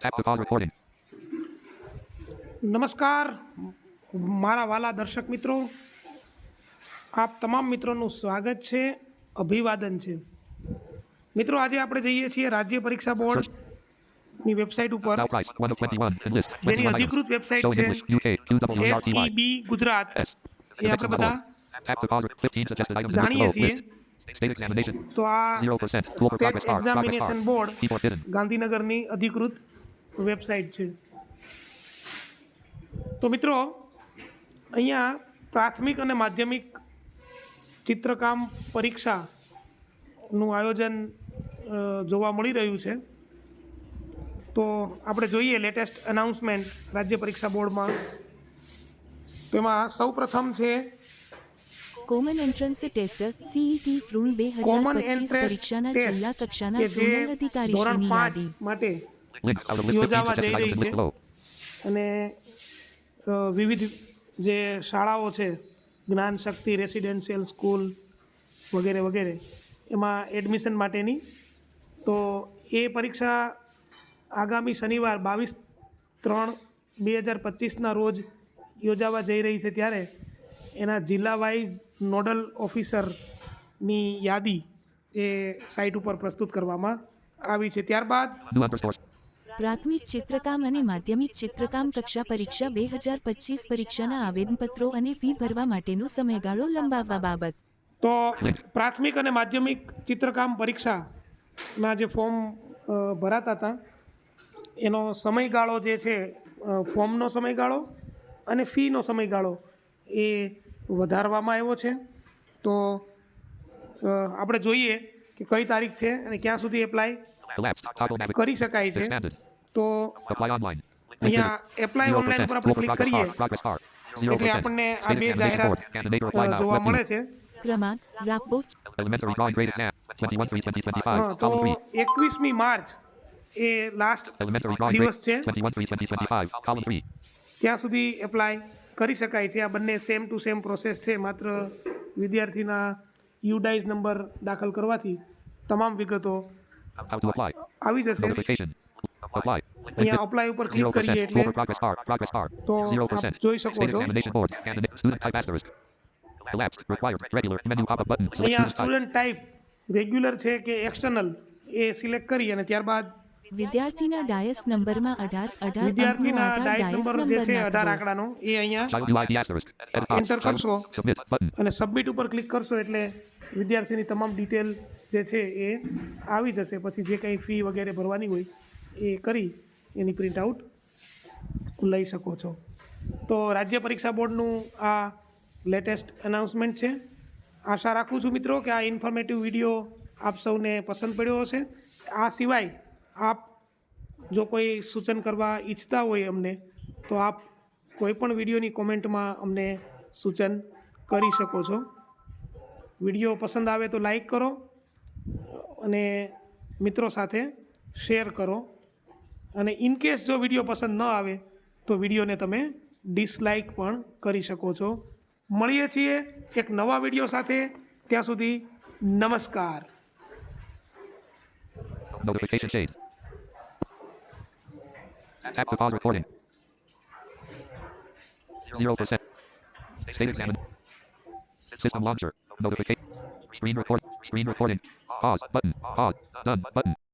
Tap to pause recording. નમસ્કાર મારા વાલા દર્શક મિત્રો આપ તમામ મિત્રોનું સ્વાગત છે અભિવાદન છે મિત્રો આજે આપણે જઈએ છીએ રાજ્ય પરીક્ષા બોર્ડની વેબસાઇટ ઉપર Now price, 1 of 21. Enlist, જેની 21 items. અધિકૃત વેબસાઇટ છે. એસઈબી ગુજરાત. એ આપણે બધા Tap to pause. 15 suggested items in list જાણીએ. છીએ. તો આ 0%. Tool for state examination. Board. ગાંધીનગરની અધિકૃત વેબસાઇટ છે. તો મિત્રો અહીંયા પ્રાથમિક અને માધ્યમિક ચિત્રકામ પરીક્ષાનું આયોજન જોવા મળી રહ્યું છે. તો આપણે જોઈએ લેટેસ્ટ અનાઉન્સમેન્ટ રાજ્ય પરીક્ષા બોર્ડમાં. તેમાં સૌ પ્રથમ છે common entrance test CET rule બે હજાર પરીક્ષાના જિલ્લા કક્ષાના ઝોનલ યાદી. માટે Link out of list 15 યોજાવા જઈ રહી છે. અને વિવિધ જે શાળાઓ છે જ્ઞાન શક્તિ રેસિડેન્શિયલ સ્કૂલ વગેરે વગેરે એમાં એડમિશન માટેની તો એ પરીક્ષા આગામી શનિવાર બાવીસ ત્રણ બે હજાર પચીસના રોજ યોજાવા જઈ રહી છે ત્યારે એના જિલ્લા વાઇઝ નોડલ ઓફિસરની યાદી એ સાઇટ ઉપર પ્રસ્તુત કરવામાં આવી છે. ત્યારબાદ. પ્રાથમિક ચિત્રકામ અને માધ્યમિક ચિત્રકામ કક્ષા પરીક્ષા બે હજાર પચીસ પરીક્ષાના આવેદનપત્રો અને ફી ભરવા માટેનો સમયગાળો લંબાવવા બાબત તો પ્રાથમિક અને માધ્યમિક ચિત્રકામ પરીક્ષાના જે ફોર્મ ભરાતા હતા એનો સમયગાળો જે છે ફોર્મનો સમયગાળો અને ફીનો સમયગાળો એ વધારવામાં આવ્યો છે તો આપણે જોઈએ કે કઈ તારીખ છે અને ક્યાં સુધી એપ્લાય. કરી શકાય છે. તો Apply online. Link અહીંયા. Apply online 0%. ઉપર આપણે ક્લિક કરીએ. એટલે 0%. આપણને આ બે જાહેરાત. જોવા મળે. છે ક્રમાંક રાપો Elementary drawing grade exam. 21 3 2025. હા તો Column 3. એકવીસમી માર્ચ એ લાસ્ટ. દિવસ છે 21 3 2025. Column 3. ત્યાં સુધી એપ્લાય કરી શકાય છે આ બંને સેમ ટુ સેમ પ્રોસેસ છે માત્ર વિદ્યાર્થીના યુડાઇઝ નંબર દાખલ કરવાથી તમામ વિગતો. આવી જશે. Apply. અહીંયા. અપ્લાય ઉપર ક્લિક કરીએ એટલે progress bar. Progress bar. 0%. જોઈ શકો છો examination board. Candidate. Student type asterisk. Elapsed. Required. Regular. Menu pop-up button. અહીંયા student type. Student type regular છે કે એક્સટર્નલ એ સિલેક્ટ કરી અને ત્યારબાદ વિદ્યાર્થીના ડાયસ નંબરમાં અઢાર અઢાર અંકનો વિદ્યાર્થીના ડાયસ નંબર જે છે નંબર અઢાર નાખવો આંકડાનો એ અહીંયા Child- કરશો. અને સબમિટ ઉપર ક્લિક કરશો એટલે વિદ્યાર્થીની તમામ ડિટેલ જે છે એ આવી જશે પછી જે કંઈ ફી વગેરે ભરવાની હોય એ કરી, એની પ્રિન્ટ આઉટ લઈ શકો છો. તો રાજ્ય પરીક્ષા બોર્ડનું આ લેટેસ્ટ અનાઉન્સમેન્ટ છે. આશા રાખું છું મિત્રો કે આ ઇન્ફોર્મેટિવ વીડિયો આપ સૌને પસંદ પડ્યો હશે. આ સિવાય આપ જો કોઈ સૂચન કરવા ઈચ્છતા હોય અમને, તો આપ કોઈપણ વિડીયોની કોમેન્ટમાં અમને સૂચન કરી શકો છો. વીડિયો પસંદ આવે તો લાઈક કરો અને મિત્રો સાથે શેર કરો. અને ઇનકેસ જો વીડિયો પસંદ ન આવે તો વિડીયોને તમે ડિસલાઇક પણ કરી શકો છો મળીએ છીએ એક નવા વીડિયો સાથે ત્યાં સુધી નમસ્કાર Notification shade. Tap to pause recording. 0%. State examine. System launcher. Notification. Screen recording. Screen recording. Pause button. Pause. Done button.